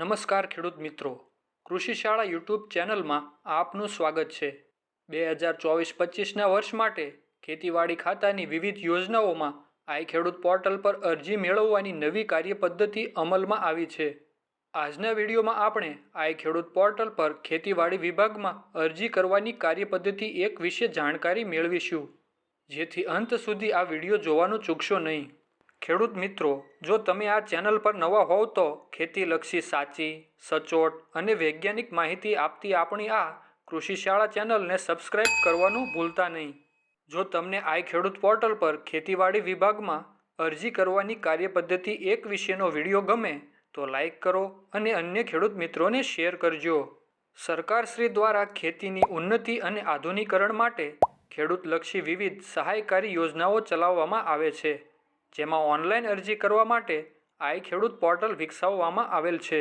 નમસ્કાર ખેડૂત મિત્રો. કૃષિ શાળા યુટ્યુબ ચેનલમાં આપનું સ્વાગત છે. બે હજાર ચોવીસ પચીસના વર્ષ માટે ખેતીવાડી ખાતાની વિવિધ યોજનાઓમાં આઈ ખેડૂત પોર્ટલ પર અરજી મેળવવાની નવી કાર્યપદ્ધતિ અમલમાં આવી છે. આજના વિડીયોમાં આપણે આઈ ખેડૂત પોર્ટલ પર ખેતીવાડી વિભાગમાં અરજી કરવાની કાર્યપદ્ધતિ એક વિશે જાણકારી મેળવીશું. જેથી અંત સુધી આ વીડિયો જોવાનું ચૂકશો નહીં. ખેડૂત મિત્રો, જો તમે આ ચેનલ પર નવા હોવ તો ખેતીલક્ષી સાચી, સચોટ અને વૈજ્ઞાનિક માહિતી આપતી આપણી આ કૃષિ શાળા ચેનલને સબસ્ક્રાઇબ કરવાનું ભૂલતા નહીં. જો તમને આઈ ખેડૂત પોર્ટલ પર ખેતીવાડી વિભાગમાં અરજી કરવાની કાર્યપદ્ધતિ એક વિશેનો વીડિયો ગમે તો લાઈક કરો અને અન્ય ખેડૂત મિત્રોને શેર કરજો. સરકારશ્રી દ્વારા ખેતીની ઉન્નતિ અને આધુનિકરણ માટે ખેડૂતલક્ષી વિવિધ સહાયકારી યોજનાઓ ચલાવવામાં આવે છે. જેમાં ઓનલાઈન અરજી કરવા માટે આઈ ખેડૂત પોર્ટલ વિકસાવવામાં આવેલ છે.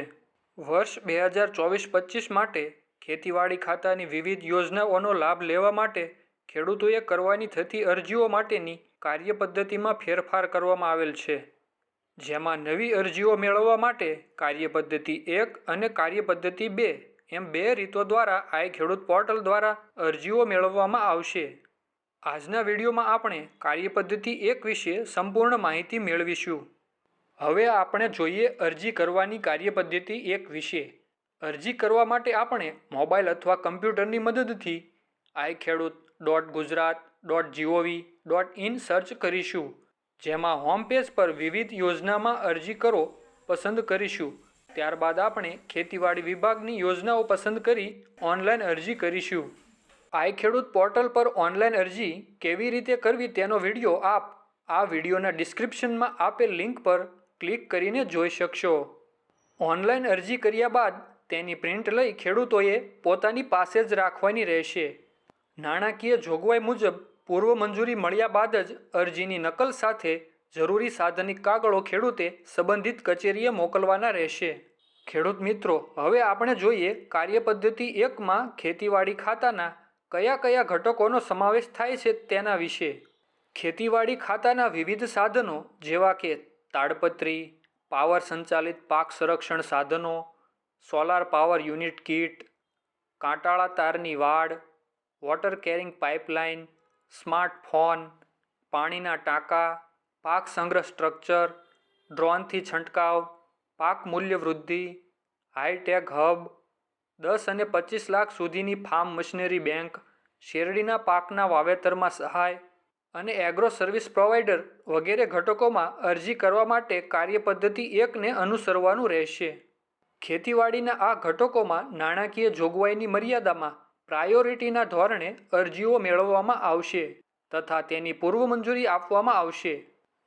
વર્ષ બે હજાર ચોવીસ પચીસ માટે ખેતીવાડી ખાતાની વિવિધ યોજનાઓનો લાભ લેવા માટે ખેડૂતોએ કરવાની થતી અરજીઓ માટેની કાર્યપદ્ધતિમાં ફેરફાર કરવામાં આવેલ છે. જેમાં નવી અરજીઓ મેળવવા માટે કાર્યપદ્ધતિ એક અને કાર્યપદ્ધતિ બે એમ બે રીતો દ્વારા આઈ ખેડૂત પોર્ટલ દ્વારા અરજીઓ મેળવવામાં આવશે. આજના વિડીયોમાં આપણે કાર્યપદ્ધતિ એક વિશે સંપૂર્ણ માહિતી મેળવીશું. હવે આપણે જોઈએ અરજી કરવાની કાર્યપદ્ધતિ એક વિશે. અરજી કરવા માટે આપણે મોબાઈલ અથવા કમ્પ્યુટરની મદદથી I Khedut dot Gujarat dot G O V dot in search કરીશું. જેમાં હોમ પેજ પર વિવિધ યોજનામાં અરજી કરો પસંદ કરીશું. ત્યારબાદ આપણે ખેતીવાડી વિભાગની યોજનાઓ પસંદ કરી ઓનલાઈન અરજી કરીશું. આઈ ખેડૂત પોર્ટલ પર ઓનલાઈન અરજી કેવી રીતે કરવી તેનો વીડિયો આપ. આ વિડીયોના ડિસ્ક્રિપ્શનમાં આપેલ લિંક પર ક્લિક કરીને જોઈ શકશો. ઓનલાઈન અરજી કર્યા બાદ તેની પ્રિન્ટ લઈ ખેડૂતોએ પોતાની પાસે જ રાખવાની રહેશે. નાણાકીય જોગવાઈ મુજબ પૂર્વ મંજૂરી મળ્યા બાદ જ અરજીની નકલ સાથે જરૂરી સાધનિક કાગળો ખેડૂતે સંબંધિત કચેરીએ મોકલવાના રહેશે. ખેડૂત મિત્રો, હવે આપણે જોઈએ કાર્યપદ્ધતિ એકમાં ખેતીવાડી ખાતાના કયા કયા ઘટકોનો સમાવેશ થાય છે તેના વિશે ખેતીવાડી ખાતાના વિવિધ સાધનો જેવા કે તાડપત્રી, પાવર સંચાલિત પાક સંરક્ષણ સાધનો, સોલાર પાવર યુનિટ કીટ, કાંટાળા તારની વાડ, વોટર કેરિંગ પાઇપલાઇન સ્માર્ટફોન પાણીના ટાંકા, પાક સંગ્રહ સ્ટ્રક્ચર, ડ્રોનથી છંટકાવ, પાક મૂલ્ય વૃદ્ધિ હાઈટેક હબ દસ અને પચીસ લાખ સુધીની ફાર્મ મશીનરી બેંક, શેરડીના પાકના વાવેતરમાં સહાય અને એગ્રો સર્વિસ પ્રોવાઇડર વગેરે ઘટકોમાં અરજી કરવા માટે કાર્યપદ્ધતિ એકને અનુસરવાનું રહેશે. ખેતીવાડીના આ ઘટકોમાં નાણાકીય જોગવાઈની મર્યાદામાં પ્રાયોરિટીના ધોરણે અરજીઓ મેળવવામાં આવશે તથા તેની પૂર્વ મંજૂરી આપવામાં આવશે.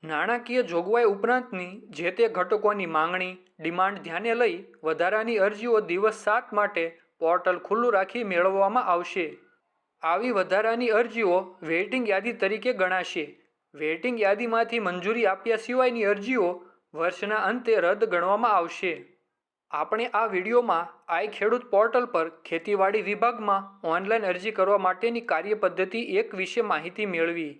નાણાકીય જોગવાઈ ઉપરાંતની જે તે ઘટકોની માંગણી, ડિમાન્ડ ધ્યાને લઈ વધારાની અરજીઓ દિવસ સાત માટે પોર્ટલ ખુલ્લું રાખી મેળવવામાં આવશે. આવી વધારાની અરજીઓ વેઇટિંગ યાદી તરીકે ગણાશે. વેઇટિંગ યાદીમાંથી મંજૂરી આપ્યા સિવાયની અરજીઓ વર્ષના અંતે રદ ગણવામાં આવશે. આપણે આ વિડીયોમાં આઈ ખેડૂત પોર્ટલ પર ખેતીવાડી વિભાગમાં ઓનલાઈન અરજી કરવા માટેની કાર્યપદ્ધતિ એક વિશે માહિતી મેળવી.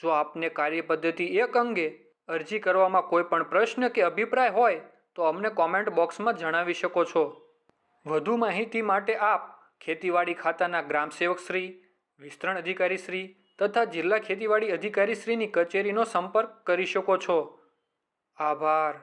જો આપને કાર્યપદ્ધતિ એક અંગે અરજી કરવામાં કોઈ પણ પ્રશ્ન કે અભિપ્રાય હોય, તો અમને કોમેન્ટ બોક્સમાં જણાવી શકો છો. વધુ માહિતી માટે આપ ખેતીવાડી ખાતાના ગ્રામ સેવકશ્રી વિસ્તરણ અધિકારીશ્રી તથા જિલ્લા ખેતીવાડી અધિકારીશ્રીની કચેરીનો સંપર્ક કરી શકો છો. આભાર.